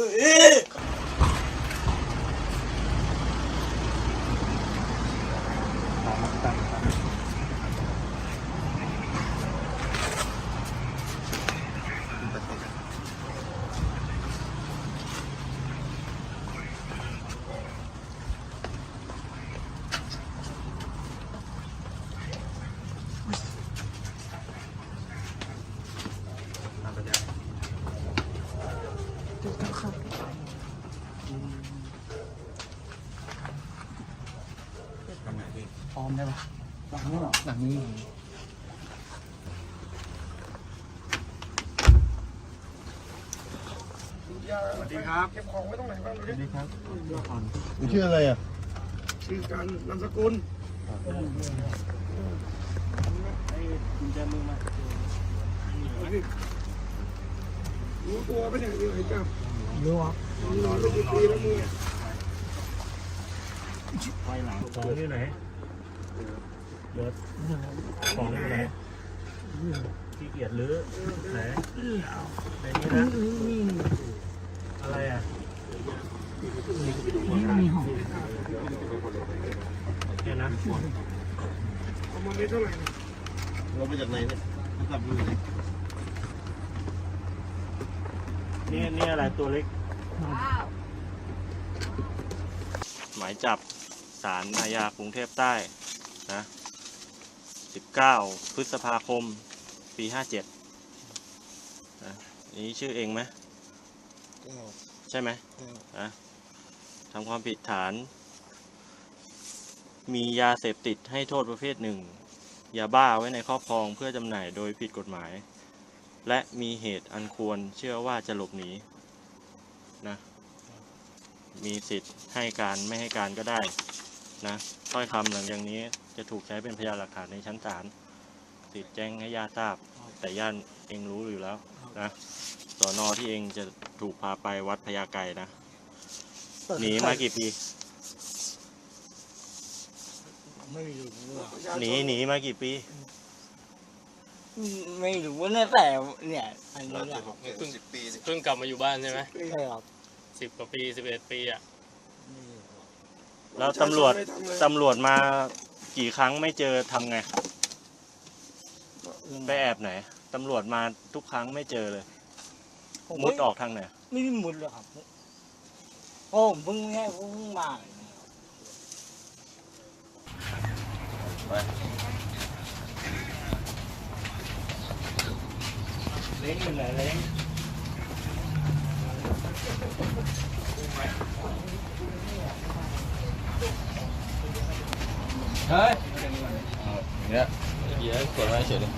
Ih! พร้อมได้ปะหลังนี้หรอหลังนี้สวัสดีครับเก็บของไว้ตรงไหนบ้างดูดิมึงชื่ออะไรอะชื่อการนามสกุล รู้ตัวไปะเนี่ยไอ้เจ้ารู้ครับนอนไม่กี่ปีแล้วมึงไฟหลังของอยู่ไหนรถของอยู่ไหนขี้เกียจหรือไหนไหนนี่นะอะไรอะนี่มีห้องเนี่ยนเอามาได้เท่าไหร่เรามาจากไหนเนี่ยมาขับอยู่ไห นนี่นี่อะไรตัวเล็กหมายจับสารอาญากรุงเทพใต้นะ 19 พฤษภาคม ปี 57นะนี่ชื่อเองไหมใช่ไหมนะทำความผิดฐาน มียาเสพติดให้โทษประเภทหนึ่ง ยาบ้าไว้ในครอบครองเพื่อจำหน่ายโดยผิดกฎหมาย และมีเหตุอันควรเชื่อว่าจะหลบหนีนะมีสิทธิ์ให้การไม่ให้การก็ได้นะถ้อยคำหลังจากนี้จะถูกใช้เป็นพยานหลักฐานในชั้นศาลสิทธิ์แจ้งให้ญาติทราบ แต่ญาติเองรู้อยู่แล้วนะสอนอที่เองจะถูกพาไปวัดพญาไกรนะหนีมากี่ปีไม่รู้อะหนีหนีมากี่ปี ไม่รู้นะแต่เนี่ย อันนี้แหละเพิ่งเพิ่งกลับมาอยู่บ้านใช่ไหมใช่ครับสิบกว่าปีสิบเอ็ดปีอะแล้วตำรวจตำรวจมากี่ครั้งไม่เจอทำไง ไปแอบไหนตำรวจมาทุกครั้งไม่เจอเลย ผมมุดออกทางไหนไม่ได้มุดเลยครับโอ้ผมเพิ่งแค่เพิ่งมาเลยนะครับเล้งอยู่ไห นเล้งเดี๋ยวกดไว้เฉยเลย